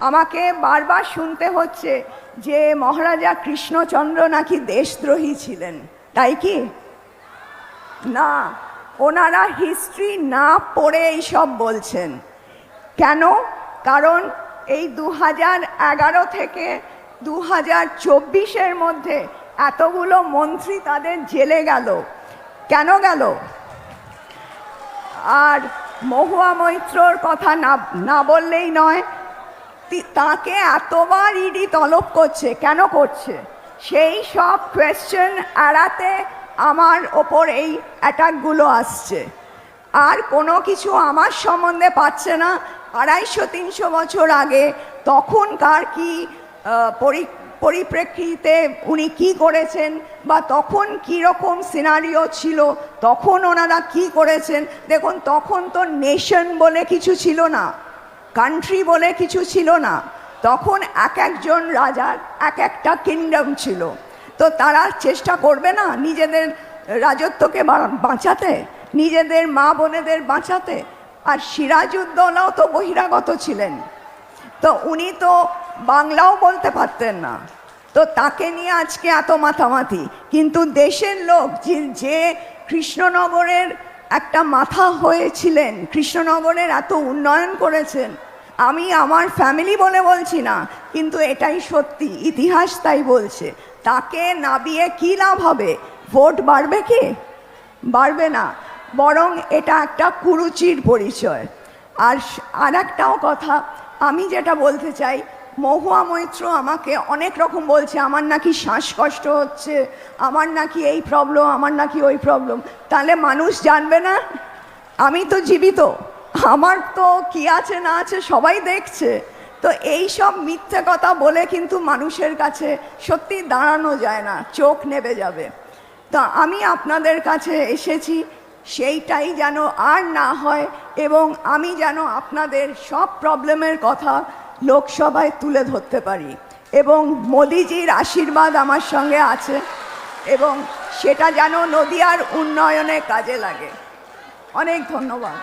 আমাকে বারবার শুনতে হচ্ছে যে মহারাজা কৃষ্ণচন্দ্র নাকি দেশদ্রোহী ছিলেন, তাই কি? না, ওনারা হিস্ট্রি না পড়ে এইসব বলছেন। কেন? কারণ এই দু এগারো থেকে দু হাজার চব্বিশের মধ্যে এতগুলো মন্ত্রী তাদের জেলে গেল। কেন গেল? আর মহুয়া মৈত্রর কথা না না বললেই নয় তাকে এতবার ইডি তলব করছে, কেন করছে? সেই সব কোয়েশ্চেন এড়াতে আমার ওপর এই অ্যাটাকগুলো আসছে। আর কোনো কিছু আমার সম্বন্ধে পাচ্ছে না। আড়াইশো, তিনশো বছর আগে তখনকার কি পরি- পরিপ্রেক্ষিতে উনি কি করেছেন বা তখন কি রকম সিনারিও ছিল, তখন ওনারা কি করেছেন? দেখুন, তখন তো নেশন বলে কিছু ছিল না। কান্ট্রি বলে কিছু ছিল না। তখন এক একজন রাজার এক একটা কিংডম ছিল। তো তারা চেষ্টা করবে না নিজেদের রাজত্বকে বাঁচাতে, নিজেদের মা বোনেদের বাঁচাতে। আর সিরাজউদ্দৌলাও তো বহিরাগত ছিলেন। তো উনি তো বাংলাও বলতে পারতেন না। তো তাকে নিয়ে আজকে এত মাথামাথি কিন্তু দেশের লোক যে কৃষ্ণনগরের একটা মাথা হয়েছিলেন, কৃষ্ণনগরের এত উন্নয়ন করেছেন আমি আমার ফ্যামিলি বলে বলছি না, কিন্তু এটাই সত্যি, ইতিহাস তাই বলছে। তাকে নাবিয়ে কী লাভ হবে? ভোট বাড়বে কি? বাড়বে না, বরং এটা একটা কুরুচির পরিচয়। আর আর একটাও কথা, আমি যেটা বলতে চাই, মহুয়া মৈত্র আমাকে অনেক রকম বলছে, আমার নাকি শ্বাসকষ্ট হচ্ছে, আমার নাকি এই প্রবলেম আমার নাকি ওই প্রবলেম তাহলে মানুষ জানবে না? আমি তো জীবিত। আমার তো কি আছে না আছে সবাই দেখছে। তো এই সব মিথ্যে কথা বলে কিন্তু মানুষের কাছে সত্যি দাঁড়ানো যায় না, চোখ নেবে যাবে। তা আমি আপনাদের কাছে এসেছি, সেইটাই যেন আর না হয় এবং আমি যেন আপনাদের সব প্রবলেমের কথা লোকসভায় তুলে ধরতে পারি এবং মোদিজির আশীর্বাদ আমার সঙ্গে আছে এবং সেটা যেন নদিয়ার উন্নয়নে কাজে লাগে। অনেক ধন্যবাদ।